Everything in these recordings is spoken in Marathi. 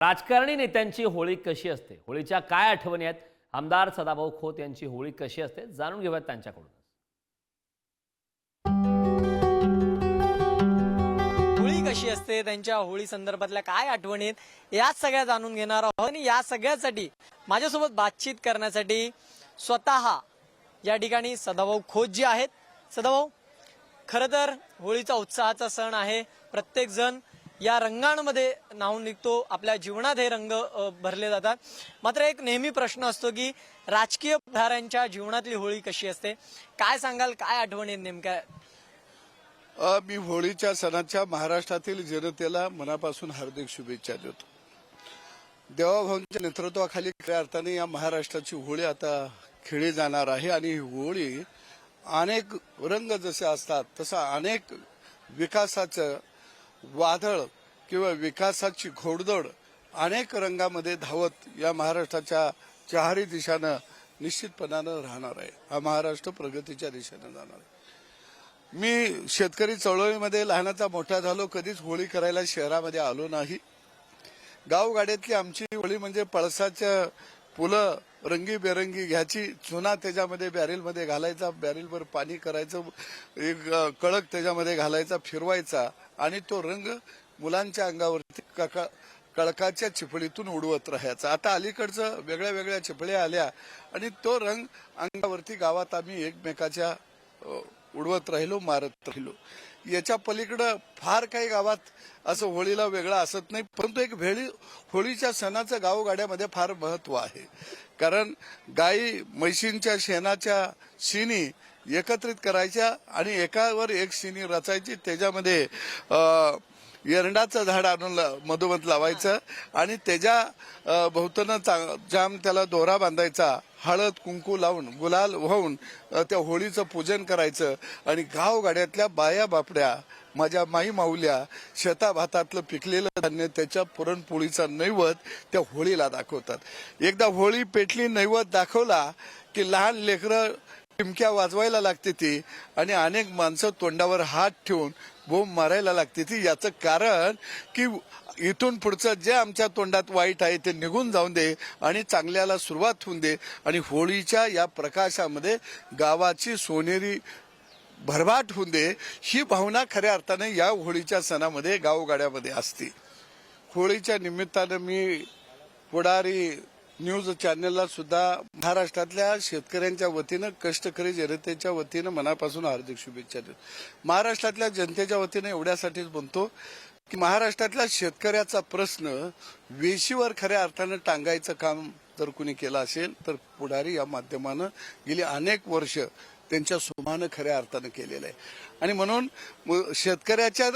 राजकारणी नेत्यांची होळी कशी असते? होळीच्या काय आठवणी आहेत? आमदार सदाभाऊ खोत यांची होळी कशी असते? जाणून घेऊयात त्यांच्याकडून. होळी कशी असते? त्यांच्या होळी संदर्भातल्या काय आठवणी आहेत? याच सगळ्या जाणून घेणार आहोत आणि या सगळ्यासाठी माझ्यासोबत बातचीत करण्यासाठी स्वतः या ठिकाणी सदाभाऊ खोत जे आहेत. सदाभाऊ खरं तर होळीचा उत्साहाचा सण आहे. प्रत्येक जण या रंगांमध्ये नाहून निघतो. आपल्या जीवनात हे रंग भरले जातात. मात्र एक नेहमी प्रश्न असतो की राजकीय पुढाऱ्यांच्या जीवनातली होळी कशी असते? काय सांगाल? काय आठवणी आहेत नेमक्या? मी होळीच्या सणाच्या महाराष्ट्रातील जनतेला मनापासून हार्दिक शुभेच्छा देतो. देवाभाऊंच्या नेतृत्वाखाली खऱ्या अर्थाने या महाराष्ट्राची होळी आता खेळली जाणार आहे आणि ही होळी अनेक रंग जसे असतात तसा अनेक विकासाचं वादळ किंवा विकासाची घोडदौड अनेक रंगामध्ये धावत या महाराष्ट्राच्या चारही दिशानं निश्चितपणानं राहणार आहे. हा महाराष्ट्र प्रगतीच्या दिशेनं जाणार आहे. मी शेतकरी चळवळीमध्ये लहानाचा मोठा झालो कधीच होळी करायला शहरामध्ये आलो नाही. गावगाड्यातली आमची होळी म्हणजे पळसाच्या फुलं रंगीबेरंगी घ्यायची चुना त्याच्यामध्ये बॅरेलमध्ये घालायचा बॅरेलवर पाणी करायचं एक कळक त्याच्यामध्ये घालायचा फिरवायचा. आणि तो रंग मुलांच्या अंगावरती कका कळकाच्या चिपळीतून उडवत राहायचा. आता अलीकडचं वेगळ्या वेगळ्या चिपळ्या आल्या आणि तो रंग अंगावरती गावात आम्ही एकमेकाच्या उडवत राहिलो मारत राहिलो. याच्या पलीकडं फार काही गावात असं होळीला वेगळं असत नाही परंतु एक भेळी होळीच्या सणाचं गावगाड्यामध्ये फार महत्त्व आहे. कारण गाई म्हैशींच्या शेणाच्या शिनी एकत्रित करायच्या आणि एकावर एक शिनी रचायची. त्याच्यामध्ये एरंडाचं झाड आणून ला- मधोमध लावायचं आणि त्याच्या भोवतानं भोवतनं चा- जाम त्याला दोरा बांधायचा. हळद कुंकू लावून गुलाल वाहून त्या होळीचं पूजन करायचं आणि गावगाड्यातल्या बाया बापड्या माझ्या माई माऊल्या शेता भातातलं पिकलेलं धान्य त्याच्या पुरणपोळीचा नैवत त्या होळीला दाखवतात. एकदा होळी पेटली नैवत दाखवला की लहान लेकरं टिमक्या वाजवायला लागते ती आणि अनेक माणसं तोंडावर हात ठेवून बोंब मारायला लागते ती. याचं कारण की इथून पुढचं जे आमच्या तोंडात वाईट आहे ते निघून जाऊन दे आणि चांगल्याला सुरुवात होऊन दे. आणि होळीच्या या प्रकाशामध्ये गावाची सोनेरी भरभाट होऊन दे. ही भावना खऱ्या अर्थाने या होळीच्या सणामध्ये गावगाड्यामध्ये असते. होळीच्या निमित्तानं मी पुढारी न्यूज चॅनेलला सुद्धा महाराष्ट्रातल्या शेतकऱ्यांच्या वतीनं कष्टकरी जनतेच्या वतीनं मनापासून हार्दिक शुभेच्छा देतो. महाराष्ट्रातल्या जनतेच्या वतीनं एवढ्यासाठीच म्हणतो की महाराष्ट्रातल्या शेतकऱ्याचा प्रश्न वेशीवर खऱ्या अर्थानं टांगायचं काम जर कुणी केलं असेल तर पुढारी या माध्यमानं गेली अनेक वर्ष त्यांच्या सुमानं खऱ्या अर्थानं केलेलं आहे. आणि म्हणून शेतकऱ्याच्या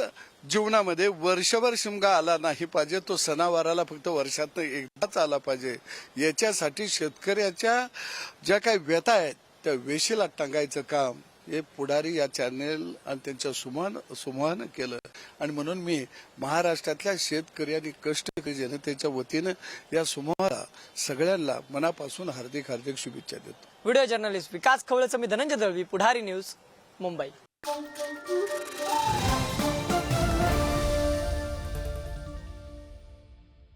जीवनामध्ये वर्षभर शिमगा आला नाही पाहिजे तो सणावाराला फक्त वर्षातनं एकदाच आला पाहिजे. याच्यासाठी शेतकऱ्याच्या ज्या काही व्यथा आहेत त्या वेशीला टांगायचं काम हे पुढारी या चॅनेल आणि त्यांच्या सुमान सुमानं केलं. आणि म्हणून मी महाराष्ट्रातल्या शेतकरी आणि कष्टकरी जनतेच्या वतीनं या सुमाला सगळ्यांना मनापासून हार्दिक हार्दिक शुभेच्छा देतो. व्हिडिओ जर्नलिस्ट विकास खवळेचं मी धनंजय दळवी पुढारी न्यूज मुंबई.